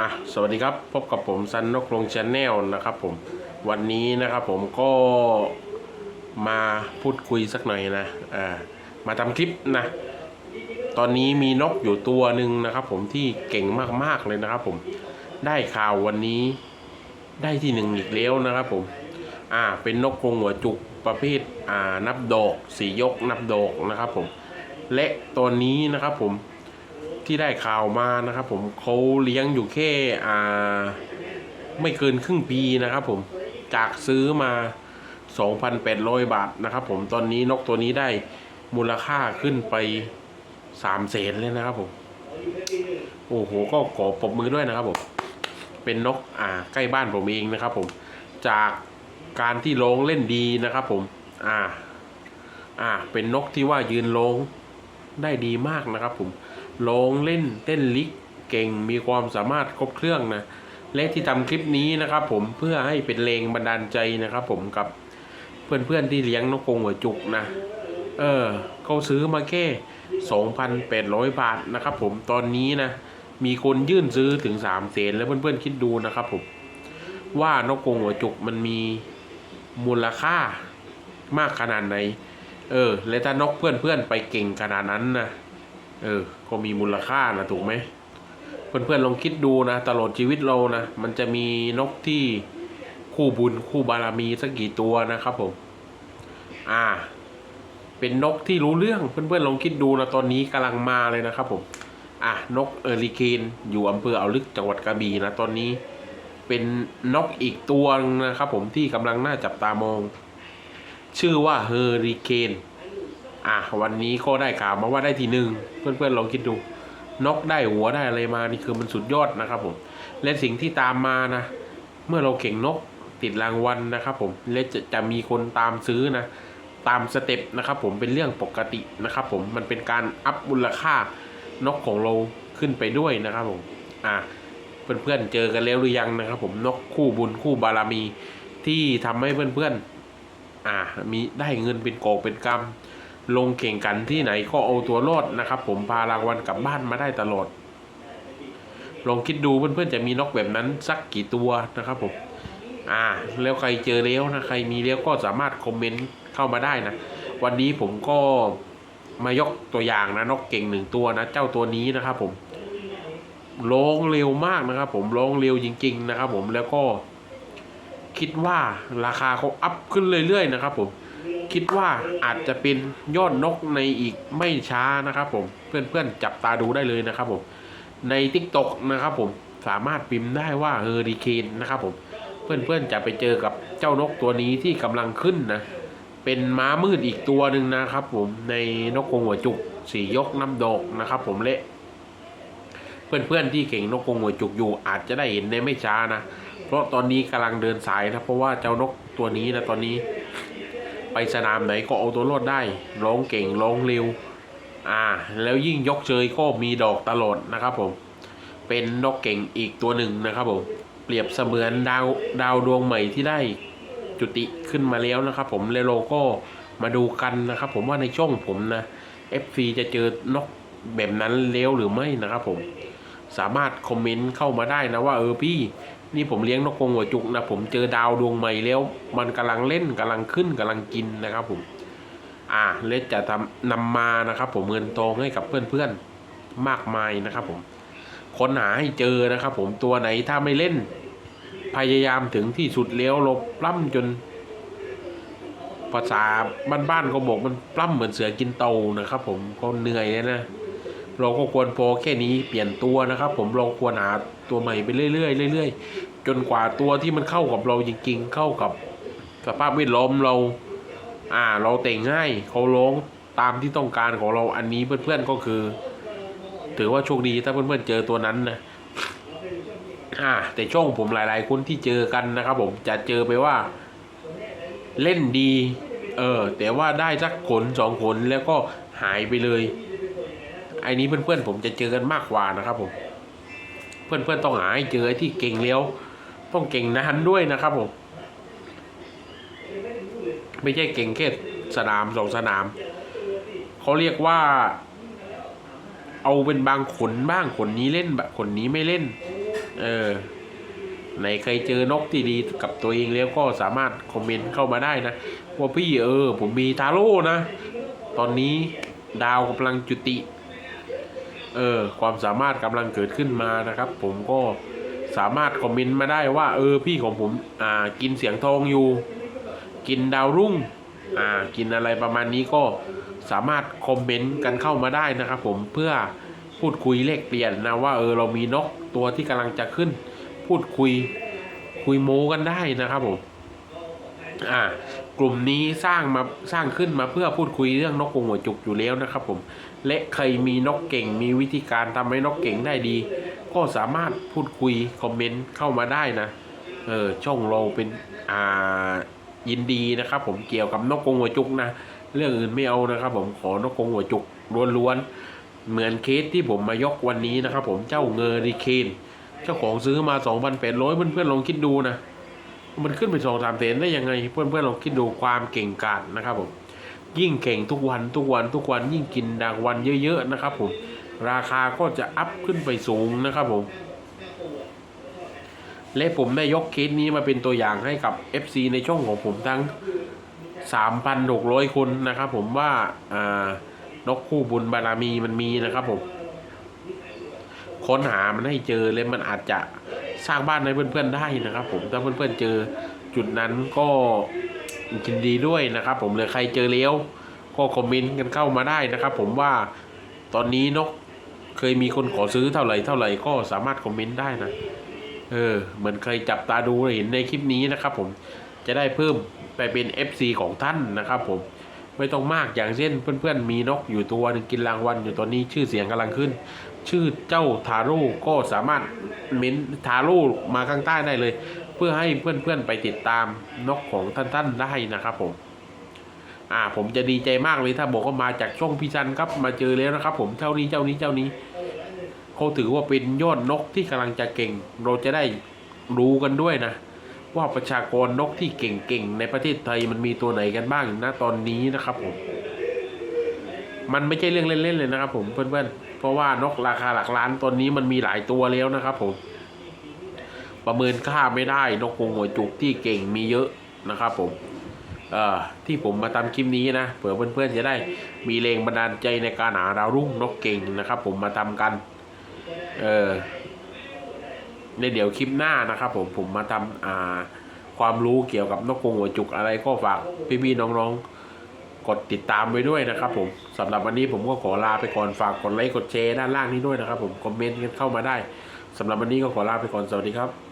อะสวัสดีครับพบกับผมซันนกลงชาแนลนะครับผมวันนี้นะครับผมก็มาพูดคุยสักหน่อยนะอ่ามาทำคลิปนะ ตอนนี้มีนกอยู่ตัวหนึ่งนะครับ ผมที่เก่งมากๆเลยนะครับ ผมได้ข่าววันนี้ได้ที่หนึ่งอีกแล้วนะครับผมอ่าเป็นนกกรงหัวจุกประเภทอ่านับดอกสียกนับดอกนะครับผมและตัวนี้นะครับผม ที่ได้ข่าวมานะครับ ผมเขาเลี้ยงอยู่แค่อ่าไม่เกินครึ่งปีนะครับ ผมจากซื้อมา 2,800 บาทนะครับ ผมตอนนี้นกตัวนี้ได้มูลค่าขึ้นไป3เศษเลยนะครับ ผม โอ้โหก็ขอปรบมือด้วยนะครับ ผม เป็นนกอ่าใกล้บ้านผมเองนะครับ ผมจากการที่ร้องเล่นดีนะครับ ผม อ่า อ่า เป็นนกที่ว่ายืนร้องได้ดีมากนะครับ ผม ร้องเล่นเต้นลิกเก่งมีความสามารถครบเครื่องนะและที่ทำคลิปนี้นะครับ ผมเพื่อให้เป็นแรงบันดาลใจนะครับ ผมกับเพื่อนๆที่เลี้ยงนกกรงหัวจุกนะ เออเขาซื้อมาแค่ 2,800 บาทนะครับ ผมตอนนี้นะ มีคนยื่นซื้อถึง3เสนแล้วเพื่อนๆคิดดูนะครับ ผมว่านกกรงหัวจุกมันมีมูลค่ามากขนาดไหน เออ และถ้านกเพื่อนๆไปเก่งขนาดนั้นนะเออ ก็มีมูลค่านะถูกไหม เพื่อนๆลองคิดดูนะตลอดชีวิตเรานะ มันจะมีนกที่คู่บุญคู่บารมีสักกี่ตัวนะครับผม อ่า เป็นนกที่รู้เรื่องเพื่อนๆลองคิดดูนะตอนนี้กำลังมาเลยนะครับผม อะนกเอริเคนอยู่อำเภออ่าวลึกจังหวัดกระบี่นะตอนนี้เป็นนกอีกตัวนึงนะครับผมที่กำลังน่าจับตามอง ชื่อว่าเฮอริเคน อะวันนี้ก็ได้ข่าวมาว่าได้ทีหนึ่งเพื่อนๆลองคิดดู นกได้หัวได้อะไรมานี่คือมันสุดยอดนะครับผมและสิ่งที่ตามมานะ เมื่อเราเข่งนกติดรางวัลนะครับผมและจะจะมีคนตามซื้อนะ ตามสเต็ปนะครับผมเป็นเรื่องปกตินะครับผมมันเป็นการอัพมูลค่านกของเราขึ้นไปด้วยนะครับผมอะเพื่อนๆเจอกันแล้วหรือยังนะครับ ผมนกคู่บุญคู่บารมีที่ทำให้เพื่อนๆอ่ามีได้เงินเป็นโกเป็นกำ ลงเข่งกันที่ไหนก็เอาตัวรอดนะครับ ผมพารางวัลกลับบ้านมาได้ตลอด ลองคิดดูเพื่อนๆจะมีนกแบบนั้นสักกี่ตัวนะครับผมอ่า แล้วใครเจอแล้วนะใครมีแล้วก็สามารถคอมเมนต์เข้ามาได้นะ วันนี้ผมก็มายกตัวอย่างนะนกเก่งหนึ่งตัวนะ เจ้าตัวนี้นะครับผมร้องเร็วมากนะครับผมร้องเร็วจริง ๆ นะครับผมแล้วก็คิดว่าราคาเขาอัพขึ้นเรื่อยๆนะครับผม คิดว่าอาจจะเป็นยอดนกในอีกไม่ช้านะครับผมเพื่อนๆจับตาดูได้เลยนะครับผมใน t ิ k t o k นะครับผมสามารถพิมพ์ได้ว่าเฮอริเคนนะครับผมเพื่อนๆจะไปเจอกับเจ้านกตัวนี้ที่กำลังขึ้นนะเป็นม้ามืดอีกตัวหนึ่งนะครับผมในนกกงหัวจุกสียกน้ำดอกนะครับผมเละเพื่อนๆที่เก่งนกกงหัวจุกอยู่อาจจะได้เห็นในไม่ช้านะ เพราะตอนนี้กำลังเดินสายนะเพราะว่าเจ้านกตัวนี้นะตอนนี้ ไปสนามไหนก็เอาตัวรอดได้ร้องเก่งร้องเร็ว อ่า แล้วยิ่งยกเชยก็มีดอกตลอดนะครับผม เป็นนกเก่งอีกตัวหนึ่งนะครับผม เปรียบเสมือนดาวดาวดวงใหม่ที่ได้จุติขึ้นมาแล้วนะครับผมแล้วเราก็มาดูกันนะครับผมว่าในช่องผมนะ FC จะเจอนกแบบนั้นแล้วหรือไม่นะครับผม สามารถคอมเมนต์เข้ามาได้นะว่าเออพี่ นี่ผมเลี้ยงนกกรงหัวจุกนะผมเจอดาวดวงใหม่แล้ว มันกำลังเล่นกำลังขึ้นกำลังกินนะครับผม อ่าเลสจะทำนำมานะครับผมเงินทองให้กับเพื่อนๆมากมายนะครับผมค้นหาให้เจอนะครับผมตัวไหนถ้าไม่เล่น พยายามถึงที่สุดแล้วเราปล้ำจนภาษาบ้านๆก็บอกมันปล้ำเหมือนเสือกินเตานะครับผมก็เหนื่อยเลยนะ เราก็ควรพอแค่นี้เปลี่ยนตัวนะครับ ผมเราควรหาตัวใหม่ไปเรื่อยๆเรื่อยๆ จนกว่าตัวที่มันเข้ากับเราจริงๆ เข้ากับสภาพแวดล้อมเรา อ่าเราแต่งง่ายเขาร้องตามที่ต้องการของเราอันนี้เพื่อนๆก็คือ ถือว่าโชคดีถ้าเพื่อนๆเจอตัวนั้นนะอ่าแต่ช่องผมหลายๆคนที่เจอกันนะครับ ผมจะเจอไปว่า เล่นดี เออแต่ว่าได้สักขนสองขนแล้วก็หายไปเลย อ้นี้เพื่อนๆผมจะเจอกันมากกว่านะครับผม เพื่อนๆต้องหาให้เจอที่เก่งแล้วต้องเก่งนานด้วยนะครับผม ไม่ใช่เก่งแค่สนามสองสนาม เขาเรียกว่า เอาเป็นบางขนบ้างขนนี้เล่นแบบขนนี้ไม่เล่น เออไหนเคยเจอนกที่ดีกับตัวเองแล้วก็สามารถคอมเมนต์เข้ามาได้นะ ว่าพี่เออ ผมมีทาโร่นะ ตอนนี้ดาวกำลังจุติ เออความสามารถกำลังเกิดขึ้นมานะครับ ผมก็สามารถคอมเมนต์มาได้ว่า เออพี่ของผมอ่ากินเสียงทองอยู่ กินดาวรุ่งอ่ากินอะไรประมาณนี้ก็สามารถคอมเมนต์กันเข้ามาได้นะครับผมเพื่อพูดคุยเลขเปลี่ยนนะว่าเออเรามีนกตัวที่กำลังจะขึ้น พูดคุยคุยโม้กันได้นะครับผมอ่า กลุ่มนี้สร้างมาสร้างขึ้นมาเพื่อพูดคุยเรื่องนกกรงหัวจุกอยู่แล้วนะครับผมและใครมีนกเก่งมีวิธีการทำให้นกเก่งได้ดี ก็สามารถพูดคุยคอมเมนต์เข้ามาได้นะเออช่องเราเป็นอ่ายินดีนะครับผมเกี่ยวกับนกกรงหัวจุกนะเรื่องอื่นไม่เอานะครับ ผมขอนกกรงหัวจุกล้วนๆเหมือนเคสที่ผมมายกวันนี้นะครับ ผมเจ้าเงอริเคนเจ้าของซื้อมา 2,800เพื่อนๆลองคิดดูนะ มันขึ้นไปสองสามเซนได้ยังไง เพื่อนๆลองคิดดูความเก่งกาจนะครับผมยิ่งเก่งทุกวันทุกวันทุกวันยิ่งกินรางวัลเยอะๆนะครับผมราคาก็จะอัพขึ้นไปสูงนะครับผมและผมได้ยกเคสนี้มาเป็นตัวอย่างให้กับ FC ในช่องของผมทั้ง 3,600 คนนะครับผมว่าอ่านกคู่บุญบารมีมันมีนะครับผม ค้นหามันให้เจอเลยมันอาจจะ สร้างบ้านให้เพื่อนๆได้นะครับ ผมถ้าเพื่อนๆเจอจุดนั้นก็ยินดีด้วยนะครับ ผมเลยใครเจอแล้วก็คอมเมนต์กันเข้ามาได้นะครับ ผมว่าตอนนี้นกเคยมีคนขอซื้อเท่าไหร่เท่าไหร่ก็สามารถคอมเมนต์ได้นะเออเหมือนเคยจับตาดูเห็นในคลิปนี้นะครับ ผมจะได้เพิ่มไปเป็น FC ของท่านนะครับ ผมไม่ต้องมากอย่างเช่นเพื่อนๆมีนกอยู่ตัวหนึ่งกินรางวัลอยู่ตอนนี้ชื่อเสียงกำลังขึ้น ชื่อเจ้าทาโร่ก็สามารถเม้นทาโร่มาข้างใต้ได้เลย เพื่อให้เพื่อนๆไปติดตามนกของท่านๆได้นะครับผมอ่าผมจะดีใจมากเลยถ้าบอกว่ามาจากช่องพี่จันครับมาเจอแล้วนะครับ ผมเจ้านี้เจ้านี้เจ้านี้เขาถือว่าเป็นยอดนกที่กำลังจะเก่ง เราจะได้รู้กันด้วยนะ ว่าประชากรนกที่เก่งๆในประเทศไทยมันมีตัวไหนกันบ้างนะตอนนี้นะครับผมมันไม่ใช่เรื่องเล่นๆเลยนะครับผมเพื่อนๆ เพราะว่านกราคาหลักล้านตอนนี้มันมีหลายตัวแล้วนะครับผม ประเมินค่าไม่ได้นกกรงหัวจุกที่เก่งมีเยอะนะครับผมเอ่อที่ผมมาทำคลิปนี้นะเผื่อเพื่อนๆจะได้มีแรงบันดาลใจในการหาดาวรุ่งนกเก่งนะครับ ผมมาทำกัน เออในเดี๋ยวคลิปหน้านะครับผมผมมาทำอ่าความรู้เกี่ยวกับนกกรงหัวจุกอะไรก็ฝากพี่ๆน้องๆ กดติดตามไว้ด้วยนะครับผมสำหรับวันนี้ผมก็ขอลาไปก่อนฝากกดไลค์กดแชร์ด้านล่างนี้ด้วยนะครับผมคอมเมนต์กันเข้ามาได้สำหรับวันนี้ก็ขอลาไปก่อนสวัสดีครับ